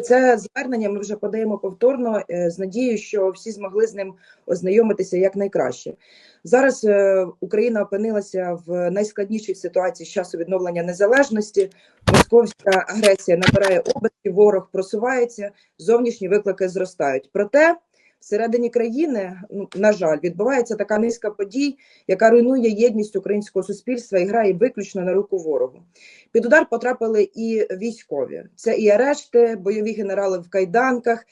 Це звернення ми вже подаємо повторно е, з надією, що всі змогли з ним ознайомитися якнайкраще. Зараз е, Україна опинилася в найскладнішій ситуації з часу відновлення незалежності. Московська агресія набирає оберти, ворог просувається, зовнішні виклики зростають. Проте всередині країни, ну на жаль, відбувається така низка подій, яка руйнує єдність українського суспільства і грає виключно на руку ворогу. Під удар потрапили і військові. Це і арешти, бойові генерали в кайданках,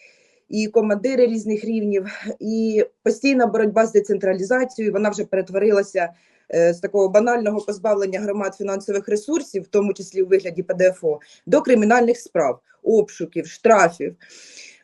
і командири різних рівнів, і постійна боротьба з децентралізацією. Вона вже перетворилася е, з такого банального позбавлення громад фінансових ресурсів, в тому числі у вигляді ПДФО, до кримінальних справ, обшуків, штрафів.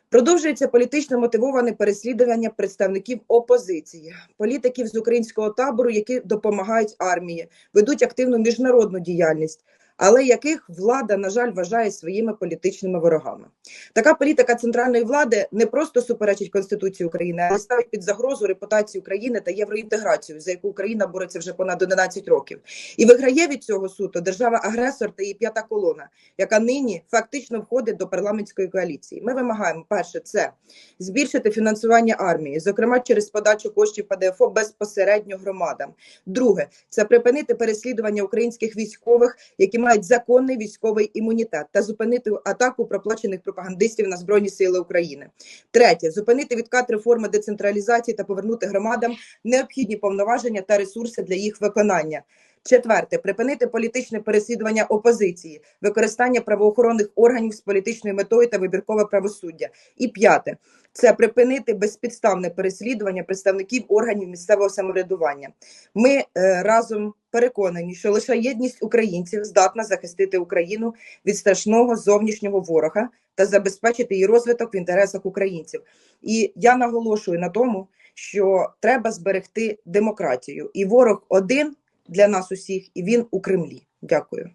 Продовжується політично мотивоване переслідування представників опозиції, політиків з українського табору, які допомагають армії, ведуть активну міжнародну діяльність, але яких влада, на жаль, вважає своїми політичними ворогами. Така політика центральної влади не просто суперечить Конституції України, а ставить під загрозу репутацію України та євроінтеграцію, за яку Україна бореться вже понад 11 років, і виграє від цього суто держава-агресор та її п'ята колона, яка нині фактично входить до парламентської коаліції. Ми вимагаємо перше це збільшити фінансування армії, зокрема через подачу коштів ПДФО безпосередньо громадам. Друге це припинити переслідування українських військових, які мають законний військовий імунітет, та зупинити атаку проплачених пропагандистів на збройні сили України. Третє зупинити відкат реформи децентралізації та повернути громадам необхідні повноваження та ресурси для їх виконання. Четверте, припинити політичне переслідування опозиції, використання правоохоронних органів з політичною метою та вибіркове правосуддя. І п'яте це припинити безпідставне переслідування представників органів місцевого самоврядування. Ми е, разом переконані, що лише єдність українців здатна захистити Україну від страшного зовнішнього ворога та забезпечити її розвиток в інтересах українців. І я наголошую на тому, що треба зберегти демократію, і ворог один для нас усіх, і він у Кремлі. Дякую.